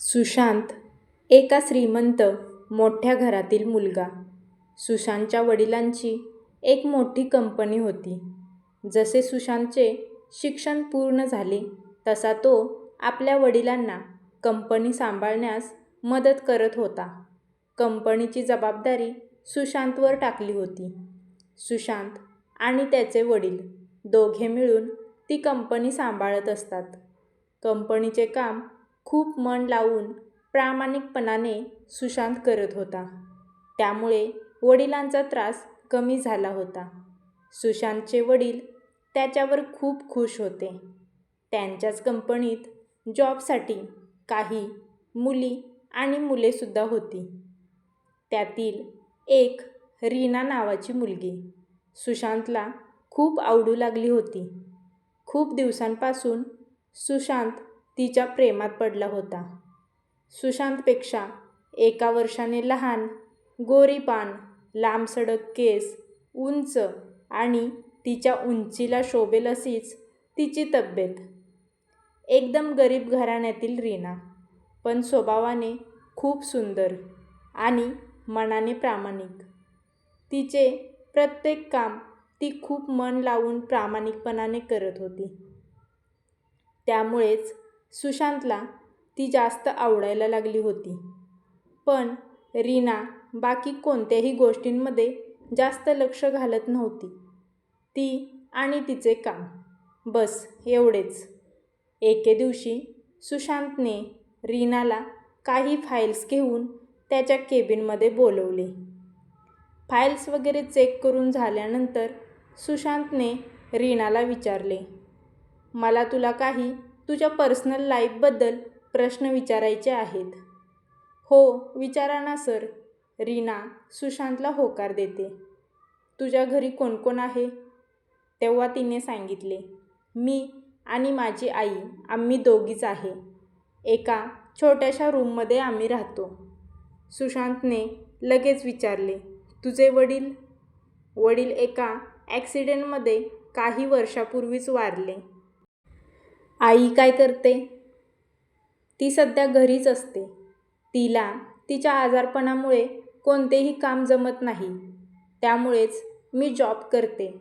सुशांत एका श्रीमंत मोठ्या घरातील मुलगा. सुशांतच्या वडिलांची एक मोठी कंपनी होती. जसे सुशांतचे शिक्षण पूर्ण झाले तसा तो आपल्या वडिलांना कंपनी सांभाळण्यास मदत करत होता. कंपनीची जबाबदारी सुशांतवर टाकली होती. सुशांत आणि त्याचे वडील दोघे मिळून ती कंपनी सांभाळत असतात. कंपनीचे काम खूप मन लावून प्रामाणिकपणाने सुशांत करत होता. त्यामुळे वडिलांचा त्रास कमी झाला होता. सुशांतचे वडील त्याच्यावर खूप खुश होते. त्यांच्याच कंपनीत जॉबसाठी काही मुली आणि मुलेसुद्धा होती. त्यातील एक रीना नावाची मुलगी सुशांतला खूप आवडू लागली होती. खूप दिवसांपासून सुशांत तिच्या प्रेमात पडला होता. सुशांतपेक्षा एका वर्षाने लहान, गोरीपान लांब लांबसडक केस, उंच आणि तिच्या उंचीला शोभेल अशीच तिची तब्येत. एकदम गरीब घराण्यातील रीना, पण स्वभावाने खूप सुंदर आणि मनाने प्रामाणिक. तिचे प्रत्येक काम ती खूप मन लावून प्रामाणिकपणाने करत होती. त्यामुळेच सुशांतला ती जास्त आवडायला लागली होती. पण रीना बाकी कोणत्याही गोष्टींमध्ये जास्त लक्ष घालत नव्हती. ती आणि तिचे काम, बस एवढेच. एके दिवशी सुशांतने रीनाला काही फाईल्स घेऊन त्याच्या केबिनमध्ये बोलवले फाईल्स वगैरे चेक करून झाल्यानंतर सुशांतने रीनाला विचारले, मला तुला काही तुझ्या पर्सनल लाईफबद्दल प्रश्न विचारायचे आहेत. हो विचारा ना सर. रीना सुशांतला होकार देते. तुझ्या घरी कोण कोण आहे? तेव्हा तिने सांगितले, मी आणि माझी आई आम्ही दोघीच आहे. एका छोट्याशा रूममध्ये आम्ही राहतो. सुशांतने लगेच विचारले, तुझे वडील? वडील एका ॲक्सिडेंटमध्ये काही वर्षापूर्वीच वारले. आई काय करते? ती सध्या घरीच असते. तिला तिच्या आजारपणामुळे कोणतेही काम जमत नाही. त्यामुळेच मी जॉब करते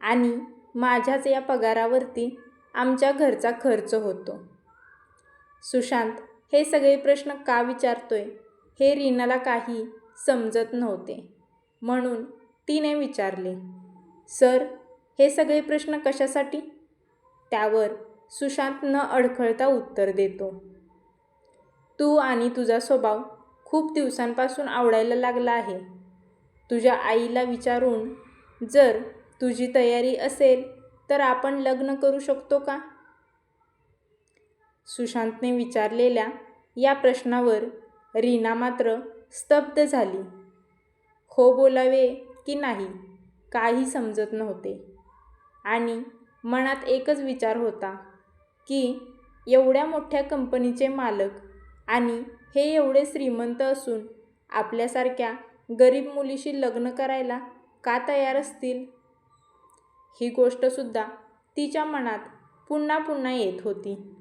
आणि माझ्याच या पगारावरती आमच्या घरचा खर्च होतो. सुशांत हे सगळे प्रश्न का विचारतोय हे रीनाला काही समजत नव्हते. म्हणून तिने विचारले, सर हे सगळे प्रश्न कशासाठी? त्यावर सुशांत न अडखळता उत्तर देतो, तू आणि तुझा स्वभाव खूप दिवसांपासून आवडायला लागला आहे. तुझ्या आईला विचारून जर तुझी तयारी असेल तर आपण लग्न करू शकतो का? सुशांतने विचारलेल्या या प्रश्नावर रीना मात्र स्तब्ध झाली. हो बोलावे की नाही काही समजत नव्हते. आणि मनात एकच विचार होता की एवढ्या मोठ्या कंपनीचे मालक आणि हे एवढे श्रीमंत असून आपल्यासारख्या गरीब मुलीशी लग्न करायला का तयार असतील? ही गोष्टसुद्धा तिच्या मनात पुन्हा पुन्हा येत होती.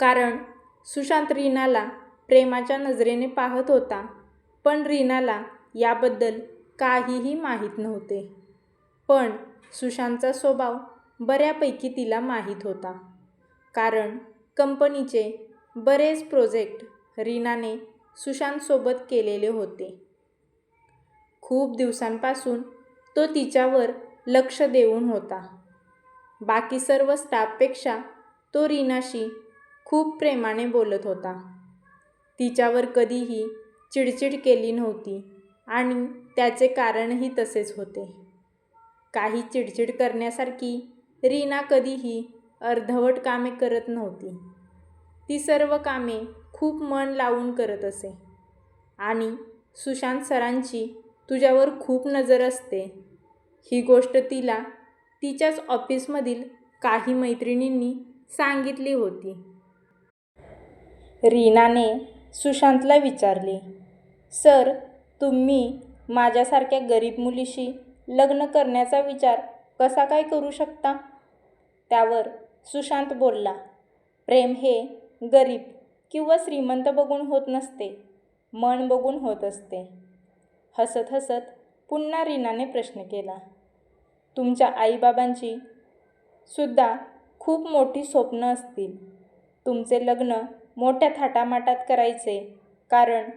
कारण सुशांत रीनाला प्रेमाच्या नजरेने पाहत होता. पण रीनाला याबद्दल काहीही माहीत नव्हते. पण सुशांतचा स्वभाव बऱ्यापैकी तिला माहीत होता. कारण कंपनीचे बरेच प्रोजेक्ट रीनाने सुशांतसोबत केलेले होते. खूप दिवसांपासून तो तिच्यावर लक्ष देऊन होता. बाकी सर्व स्टाफपेक्षा तो रीनाशी खूप प्रेमाने बोलत होता. तिच्यावर कधीही चिडचिड केली नव्हती आणि त्याचे कारणही तसेच होते. काही चिडचिड करण्यासारखी रीना कधीही अर्धवट कामे करत नव्हती. ती सर्व कामे खूप मन लावून करत असे. आणि सुशांत सरांची तुझ्यावर खूप नजर असते ही गोष्ट तिला तिच्याच ऑफिसमधील काही मैत्रिणींनी सांगितली होती. रीनाने सुशांतला विचारले, सर तुम्ही माझ्यासारख्या गरीब मुलीशी लग्न करण्याचा विचार कसा काय करू शकता? त्यावर सुशांत बोलला, प्रेम हे गरीब किंवा श्रीमंत बघून होत नसते मन बघून होत असते. हसत हसत पुन्हा रीनाने प्रश्न केला तुमच्या आईबाबांची सुद्धा खूप मोठी स्वप्न असतील. तुमचे लग्न मोठ्या थाटामाटात करायचे कारण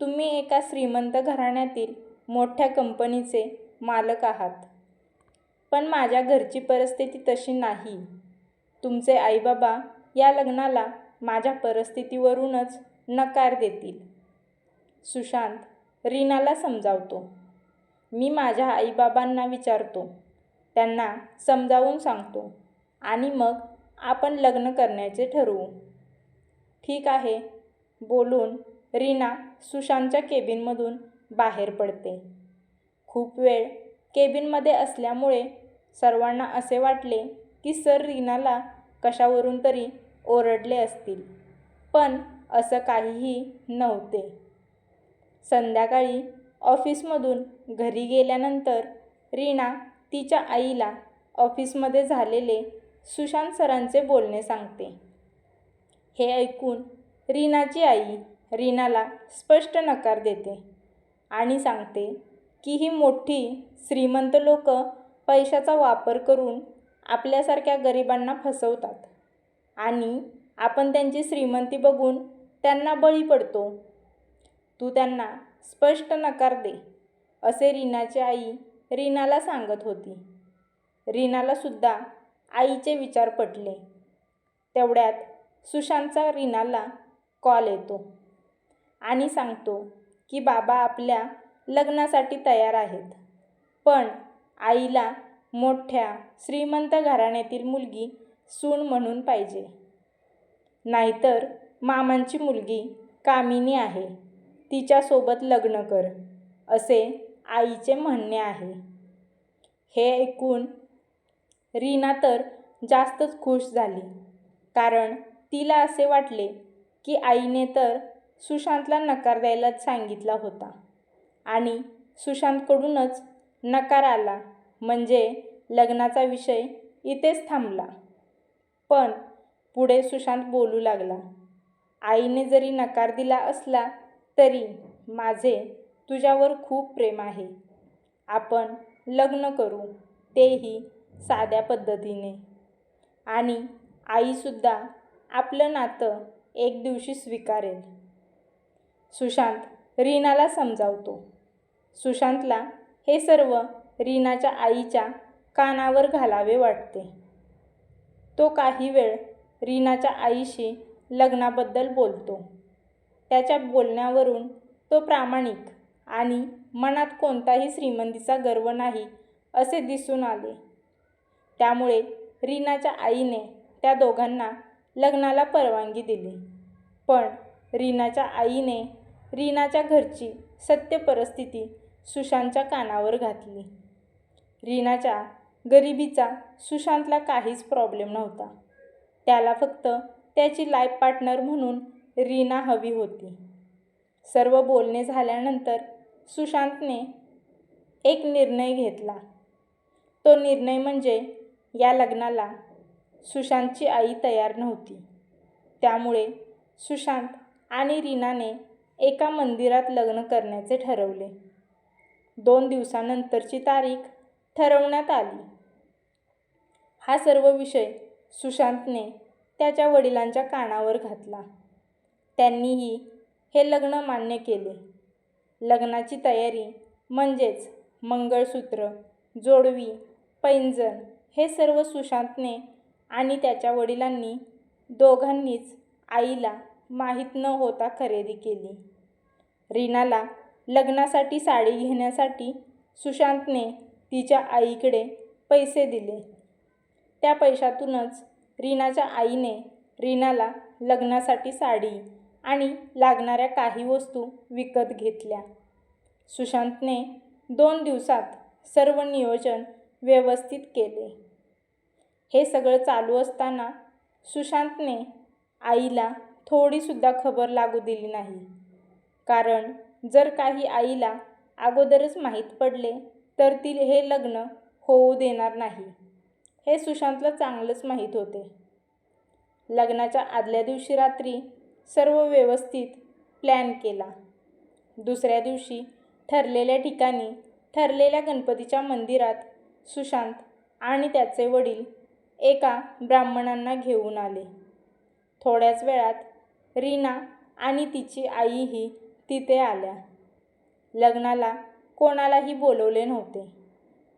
तुम्ही एका श्रीमंत घराण्यातील मोठ्या कंपनीचे मालक आहात. पण माझ्या घरची परिस्थिती तशी नाही. तुमचे आईबाबा या लग्नाला माझ्या परिस्थितीवरूनच नकार देतील. सुशांत रीनाला समजावतो. मी माझ्या आईबाबांना विचारतो. त्यांना समजावून सांगतो. आणि मग आपण लग्न करण्याचे ठरवू. ठीक आहे बोलून रीना सुशांतच्या केबिनमधून बाहेर पडते. खूप वेळ केबिनमध्ये असल्यामुळे सर्वांना असे वाटले की सर रीनाला कशावरून तरी ओरडले असतील. पण असं काहीही नव्हते. संध्याकाळी ऑफिसमधून घरी गेल्यानंतर रीना तिच्या आईला ऑफिसमध्ये झालेले सुशांत सरांचे बोलणे सांगते. हे ऐकून रीनाची आई रीनाला स्पष्ट नकार देते आणि सांगते की ही मोठी श्रीमंत लोक पैशाचा वापर करून आपल्यासारख्या गरिबांना फसवतात. आणि आपण त्यांची श्रीमंती बघून त्यांना बळी पडतो. तू त्यांना स्पष्ट नकार दे असे रीनाची आई रीनाला सांगत होती. रीनालासुद्धा आईचे विचार पटले. तेवढ्यात सुशांतचा रीनाला कॉल येतो आणि सांगतो की बाबा आपल्या लग्नासाठी तयार आहेत. पण आईला मोठ्या श्रीमंत घराण्यातील मुलगी सून म्हणून पाहिजे. नाहीतर मामांची मुलगी कामिनी आहे. तिच्यासोबत लग्न कर असे आईचे म्हणणे आहे. हे ऐकून रीना तर जास्तच खुश झाली. कारण तिला असे वाटले की आईने तर सुशांतला नकार द्यायलाच सांगितला होता. आणि सुशांतकडूनच नकार आला म्हणजे लग्नाचा विषय इथेच थांबला. पण पुढे सुशांत बोलू लागला आईने जरी नकार दिला असला तरी माझे तुझ्यावर खूप प्रेम आहे. आपण लग्न करू तेही साध्या पद्धतीने. आणि आईसुद्धा आपलं नातं एक दिवशी स्वीकारेल. सुशांत रीनाला समजावतो. सुशांतला हे सर्व रीनाच्या आईच्या कानावर घालावे वाटते. तो काही वेळ रीनाच्या आईशी लग्नाबद्दल बोलतो. त्याच्या बोलण्यावरून तो प्रामाणिक आणि मनात कोणताही श्रीमंतीचा गर्व नाही असे दिसून आले. त्यामुळे रीनाच्या आईने त्या दोघांना लग्नाला परवानगी दिली. पण रीनाच्या आईने रीनाच्या घरची सत्य परिस्थिती सुशांतच्या कानावर घातली. रीनाच्या गरिबीचा सुशांतला काहीच प्रॉब्लेम नव्हता. त्याला फक्त त्याची लाईफ पार्टनर म्हणून रीना हवी होती. सर्व बोलणे झाल्यानंतर सुशांतने एक निर्णय घेतला. तो निर्णय म्हणजे या लग्नाला सुशांतची आई तयार नव्हती. त्यामुळे सुशांत आणि रीनाने एका मंदिरात लग्न करण्याचे ठरवले. दोन दिवसानंतरची तारीख ठरवण्यात आली. हा सर्व विषय सुशांतने त्याच्या वडिलांच्या कानावर घातला. त्यांनीही हे लग्न मान्य केले. लग्नाची तयारी म्हणजेच मंगळसूत्र जोडवी पैंजण हे सर्व सुशांतने आणि त्याच्या वडिलांनी दोघांनीच आईला माहीत न होता खरेदी केली. रीनाला लग्नासाठी साडी घेण्यासाठी सुशांतने तिच्या आईकडे पैसे दिले. त्या पैशातूनच रीनाच्या आईने रीनाला लग्नासाठी साडी आणि लागणाऱ्या काही वस्तू विकत घेतल्या. सुशांतने दोन दिवसात सर्व नियोजन व्यवस्थित केले. हे सगळं चालू असताना सुशांतने आईला थोडीसुद्धा खबर लागू दिली नाही. कारण जर काही आईला अगोदरच माहीत पडले तर ती हे लग्न होऊ देणार नाही. हे सुशांतला चांगलंच माहीत होते. लग्नाच्या आदल्या दिवशी रात्री सर्व व्यवस्थित प्लॅन केला. दुसऱ्या दिवशी ठरलेल्या ठिकाणी ठरलेल्या गणपतीच्या मंदिरात सुशांत आणि त्याचे वडील एका ब्राह्मणांना घेऊन आले. थोड्याच वेळात रीना आणि तिची आईही तिथे आल्या. लग्नाला कोणालाही बोलवले नव्हते.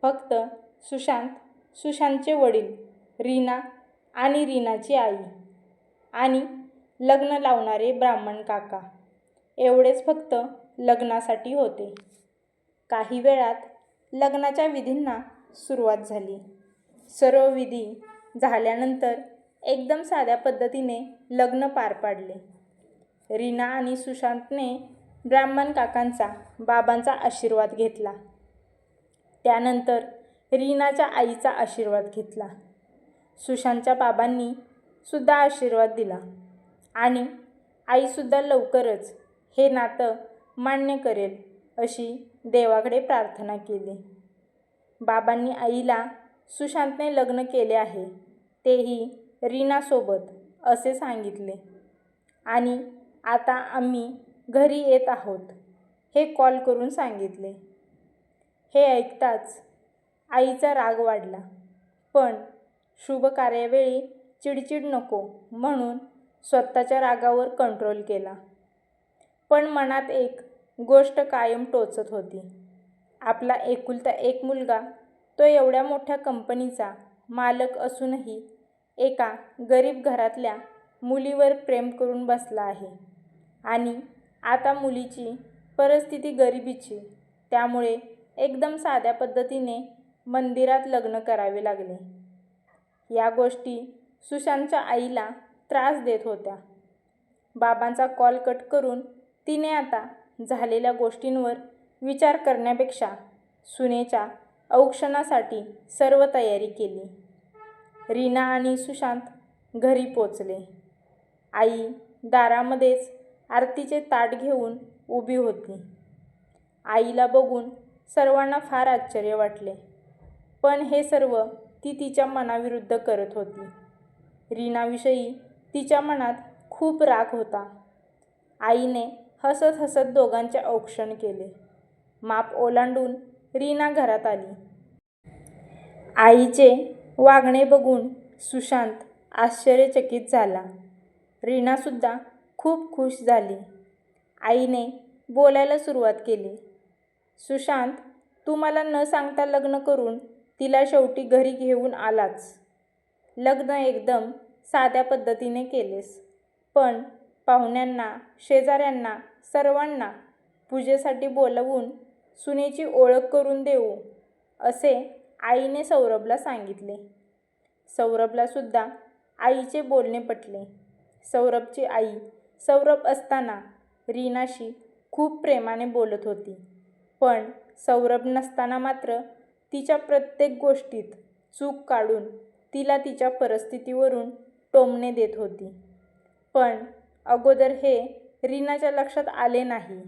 फक्त सुशांत सुशांतचे वडील रीना आणि रीनाची आई आणि लग्न लावणारे ब्राह्मण काका. एवढेच फक्त लग्नासाठी होते. काही वेळात लग्नाच्या विधींना सुरुवात झाली. सर्व विधी झाल्यानंतर एकदम साध्या पद्धतीने लग्न पार पाडले. रीना आणि सुशांतने ब्राह्मण काकांचा बाबांचा आशीर्वाद घेतला. त्यानंतर रीनाच्या आईचा आशीर्वाद घेतला. सुशांतच्या बाबांनी सुद्धा आशीर्वाद दिला आणि आईसुद्धा लवकरच हे नातं मान्य करेल अशी देवाकडे प्रार्थना केली. बाबांनी आईला सुशांतने लग्न केले आहे तेही रीनासोबत असे सांगितले. आणि आता आम्ही घरी येत आहोत. हे कॉल करून सांगितले. हे ऐकताच आईचा राग वाढला. पण शुभकार्यावेळी चिडचिड नको म्हणून स्वतःच्या रागावर कंट्रोल केला. पण मनात एक गोष्ट कायम टोचत होती. आपला एकुलता एक मुलगा तो एवढ्या मोठ्या कंपनीचा मालक असूनही एका गरीब घरातल्या मुलीवर प्रेम करून बसला आहे. आणि आता मुलीची परिस्थिती गरिबीची. त्यामुळे एकदम साध्या पद्धतीने मंदिरात लग्न करावे लागले. या गोष्टी सुशांतच्या आईला त्रास देत होत्या. बाबांचा कॉल कट करून तिने आता झालेल्या गोष्टींवर विचार करण्यापेक्षा सुनेच्या औक्षणासाठी सर्व तयारी केली. रीना आणि सुशांत घरी पोचले. आई दारामध्येच आरतीचे ताट घेऊन उभी होती. आईला बघून सर्वांना फार आश्चर्य वाटले. पण हे सर्व ती तिच्या मनाविरुद्ध करत होती. रीनाविषयी तिच्या मनात खूप राग होता. आईने हसत हसत दोघांचे औक्षण केले. माप ओलांडून रीना घरात आली. आईचे वागणे बघून सुशांत आश्चर्यचकित झाला. रीनासुद्धा खूप खुश झाली. आईने बोलायला सुरुवात केली. सुशांत तू मला न सांगता लग्न करून तिला शेवटी घरी घेऊन आलाच. लग्न एकदम साध्या पद्धतीने केलेस. पण पाहुण्यांना शेजाऱ्यांना सर्वांना पूजेसाठी बोलवून सुनेची ओळख करून देऊ असे आईने सौरभला सांगितले. सौरभलासुद्धा आईचे बोलणे पटले. सौरभची आई सौरभ असताना रीनाशी खूप प्रेमाने बोलत होती. पण सौरभ नसताना मात्र तिच्या प्रत्येक गोष्टीत चूक काढून तिला तिच्या परिस्थितीवरून टोमणे देत होती. पण अगोदर हे रीनाच्या लक्षात आले नाही.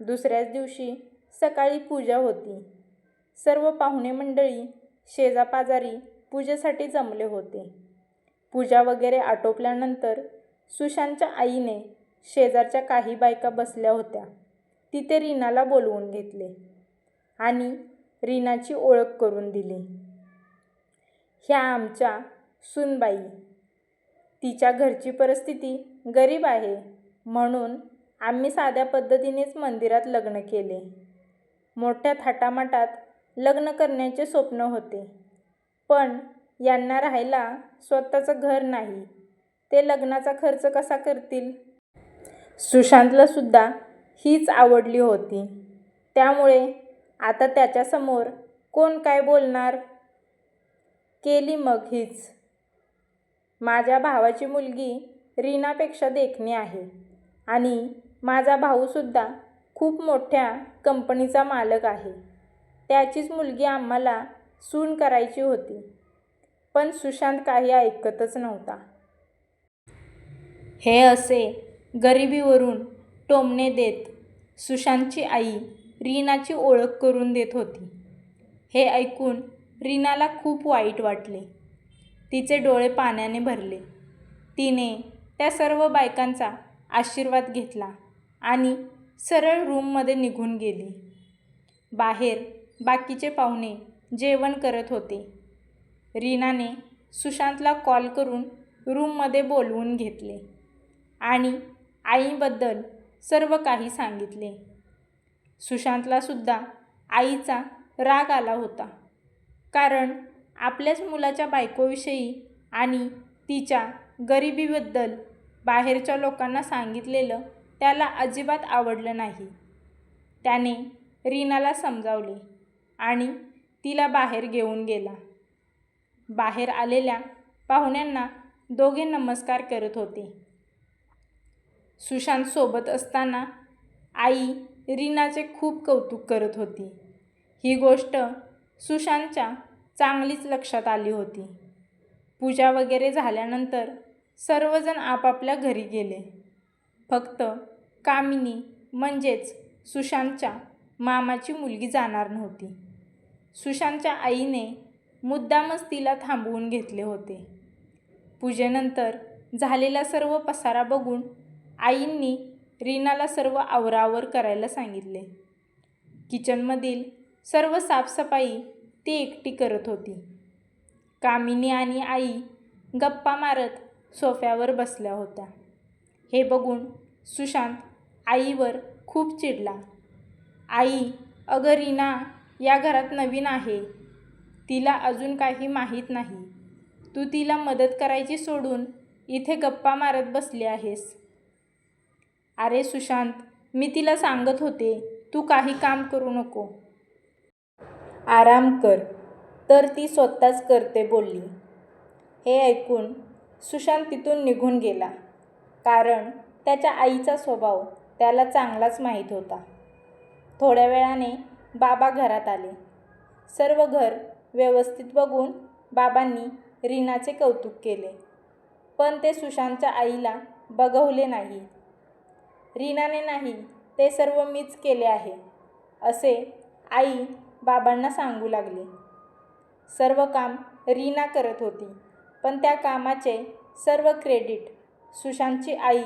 दुसऱ्याच दिवशी सकाळी पूजा होती. सर्व पाहुणे मंडळी शेजापाजारी पूजेसाठी जमले होते. पूजा वगैरे आटोपल्यानंतर सुशांतच्या आईने शेजारच्या काही बायका बसल्या होत्या. तिथे रीनाला बोलवून घेतले आणि रीनाची ओळख करून दिली. ह्या आमच्या सुनबाई तिच्या घरची परिस्थिती गरीब आहे म्हणून आम्ही साध्या पद्धतीनेच मंदिरात लग्न केले. मोठ्या थाटामाटात लग्न करण्याचे स्वप्न होते. पण यांना राहायला स्वतःचं घर नाही. ते लग्नाचा खर्च कसा करतील? सुशांतलासुद्धा हीच आवडली होती. त्यामुळे आता त्याच्यासमोर कोण काय बोलणार? केली मग हीच. माझ्या भावाची मुलगी रीनापेक्षा देखणी आहे आणि माझा भाऊसुद्धा खूप मोठ्या कंपनीचा मालक आहे. त्याचीच मुलगी आम्हाला सून करायची होती. पण सुशांत काही ऐकतच नव्हता. हे असे गरिबीवरून टोमणे देत सुशांतची आई रीनाची ओळख करून देत होती. हे ऐकून रीनाला खूप वाईट वाटले. तिचे डोळे पाण्याने भरले. तिने त्या सर्व बायकांचा आशीर्वाद घेतला आणि सरळ रूममध्ये निघून गेली. बाहेर बाकीचे पाहुणे जेवण करत होते. रीनाने सुशांतला कॉल करून रूममध्ये बोलवून घेतले. आणि आईबद्दल सर्व काही सांगितले. सुशांतलासुद्धा आईचा राग आला होता. कारण आपल्याच मुलाच्या बायकोविषयी आणि तिच्या गरिबीबद्दल बाहेरच्या लोकांना सांगितलेलं त्याला अजिबात आवडलं नाही. त्याने रीनाला समजावले आणि तिला बाहेर घेऊन गेला. बाहेर आलेल्या पाहुण्यांना दोघे नमस्कार करत होते. सुशांत सोबत असताना आई रीनाचे खूप कौतुक करत होती. ही गोष्ट सुशांतच्या चांगलीच लक्षात आली होती. पूजा वगैरे झाल्यानंतर सर्वजण आपापल्या घरी गेले. फक्त कामिनी म्हणजेच सुशांतच्या मामाची मुलगी जाणार नव्हती. सुशांतच्या आईने मुद्दामच तिला थांबवून घेतले होते. पूजेनंतर झालेला सर्व पसारा बघून आईंनी रीनाला सर्व आवरावर करायला सांगितले. किचनमधील सर्व साफसफाई ती एकटी करत होती. कामिनी आणि आई गप्पा मारत सोफ्यावर बसल्या होत्या. हे बघून सुशांत आईवर खूप चिडला. आई अगं रीना या घरात नवीन आहे. तिला अजून काही माहीत नाही. तू तिला मदत करायची सोडून इथे गप्पा मारत बसली आहेस. अरे सुशांत मी तिला सांगत होते तू काही काम करू नको. आराम कर. तर ती स्वतःच करते बोलली. हे ऐकून सुशांत तिथून निघून गेला. कारण त्याच्या आईचा स्वभाव त्याला चांगलाच माहीत होता. थोड्या वेळाने बाबा घरात आले. सर्व घर व्यवस्थित बघून बाबांनी रीनाचे कौतुक केले. पण ते सुशांतच्या आईला बघवले नाही. रीनाने नाही ते सर्व मीच केले आहे असे आई बाबांना सांगू लागली. सर्व काम रीना करत होती पण त्या कामाचे सर्व क्रेडिट सुशांतची आई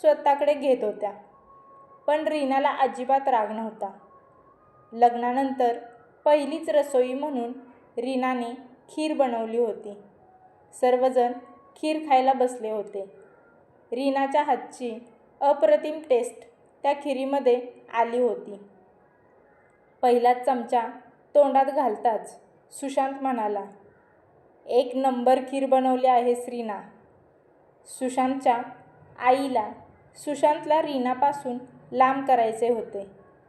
स्वतःकडे घेत होत्या. पण रीनाला अजिबात राग नव्हता. लग्नानंतर पहिलीच रसोई म्हणून रीनाने खीर बनवली होती. सर्वजण खीर खायला बसले होते. रीनाच्या हातची अप्रतिम टेस्ट त्या खिरीमध्ये आली होती. पहिलाच चमचा तोंडात घालताच सुशांत म्हणाला एक नंबर खीर बनवली आहे श्रीना. सुशांतच्या आईला सुशांतला रीनापासून लांब करायचे होते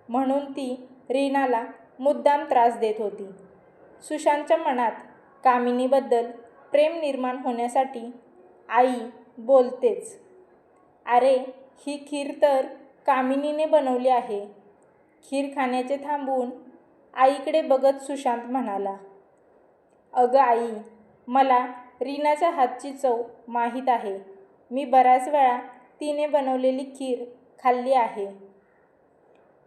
म्हणून ती रीनाला मुद्दाम त्रास देत होती. सुशांतच्या मनात कामिनीबद्दल प्रेम निर्माण होण्यासाठी आई बोलतेच अरे ही खीर तर कामिनीने बनवली आहे. खीर खाण्याचे थांबून आईकडे बघत सुशांत म्हणाला अगं आई मला रीनाच्या हातची चव माहीत आहे. मी बऱ्याच वेळा तिने बनवलेली खीर खाल्ली आहे.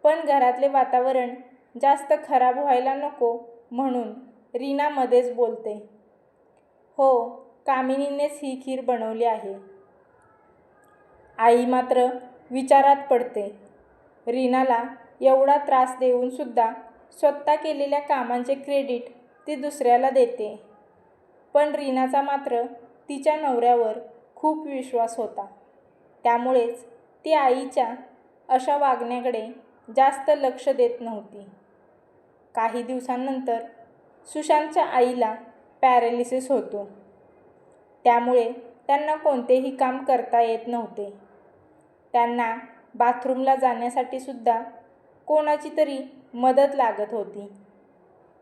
पण घरातले वातावरण जास्त खराब व्हायला नको म्हणून रीना मध्येच बोलते हो कामिनीनेच ही खीर बनवली आहे. आई मात्र विचारात पडते. रीनाला एवढा त्रास देऊनसुद्धा स्वतः केलेल्या कामांचे क्रेडिट ती दुसऱ्याला देते. पण रीनाचा मात्र तिच्या नवऱ्यावर खूप विश्वास होता. त्यामुळेच ती आईच्या अशा वागण्याकडे जास्त लक्ष देत नव्हती. काही दिवसांनंतर सुशांतच्या आईला पॅरालिसिस होतो. त्यामुळे त्यांना कोणतेही काम करता येत नव्हते. त्यांना बाथरूमला जाण्यासाठी सुद्धा कोणाची तरी मदत लागत होती.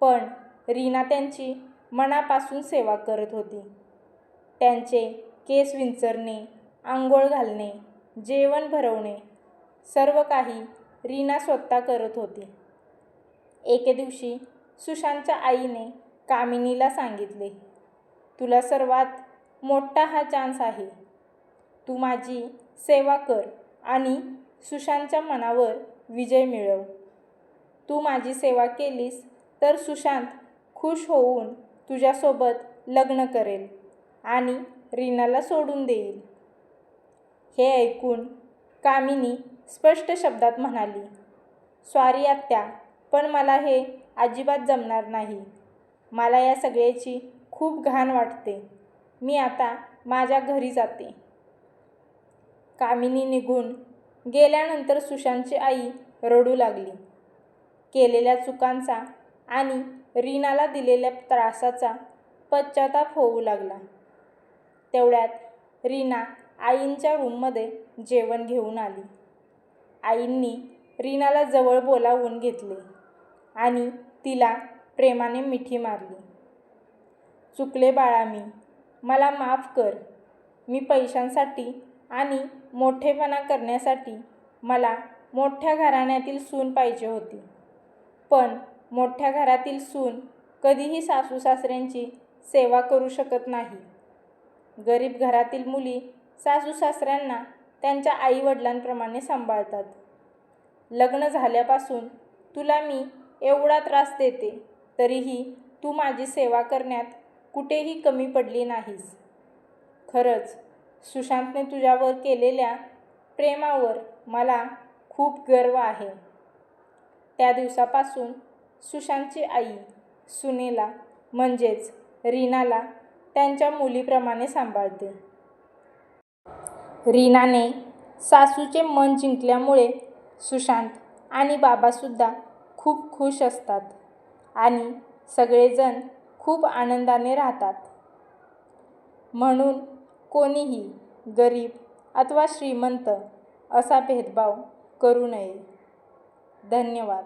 पण रीना त्यांची मनापासून सेवा करत होती. त्यांचे केस विंचरणे आंघोळ घालणे जेवण भरवणे सर्व काही रीना स्वतः करत होती. एके दिवशी सुशांतच्या आईने कामिनीला सांगितले तुला सर्वात मोठा हा चान्स आहे. तू माझी सेवा कर आणि सुशांतच्या मनावर विजय मिळव. तू माझी सेवा केलीस तर सुशांत खुश होऊन तुझ्यासोबत लग्न करेल आणि रीनाला सोडून देईल. हे ऐकून कामिनी स्पष्ट शब्दात म्हणाली स्वारी आत्या पण मला हे अजिबात जमणार नाही. मला या सगळ्याची खूप घाण वाटते. मी आता माझ्या घरी जाते. कामिनी निघून गेल्यानंतर सुशांतची आई रडू लागली. केलेल्या चुकांचा आणि रीनाला दिलेल्या त्रासाचा पश्चाताप होऊ लागला. तेवढ्यात रीना आईंच्या रूममध्ये जेवण घेऊन आली. आईंनी रीनाला जवळ बोलावून घेतले आणि तिला प्रेमाने मिठी मारली. चुकले बाळा मी. मला माफ कर. मी पैशांसाठी आणि मोठेपणा करण्यासाठी मला मोठ्या घराण्यातील सून पाहिजे होती. पण मोठ्या घरातील सून कधीही सासू सासऱ्यांची सेवा करू शकत नाही. गरीब घरातील मुली सासू सासऱ्यांना त्यांच्या आईवडिलांप्रमाणे सांभाळतात. लग्न झाल्यापासून तुला मी एवढा त्रास देते तरीही तू माझी सेवा करण्यात कुठेही कमी पडली नाहीस. खरंच सुशांतने तुझ्यावर केलेल्या प्रेमावर मला खूप गर्व आहे. त्या दिवसापासून सुशांतची आई सुनेला म्हणजेच रीनाला त्यांच्या मुलीप्रमाणे सांभाळते. रीनाने सासूचे मन जिंकल्यामुळे सुशांत आणि बाबासुद्धा खूप खुश असतात आणि सगळेजण खूप आनंदाने राहतात. म्हणून कोणीही गरीब अथवा श्रीमंत असा भेदभाव करू नये. धन्यवाद.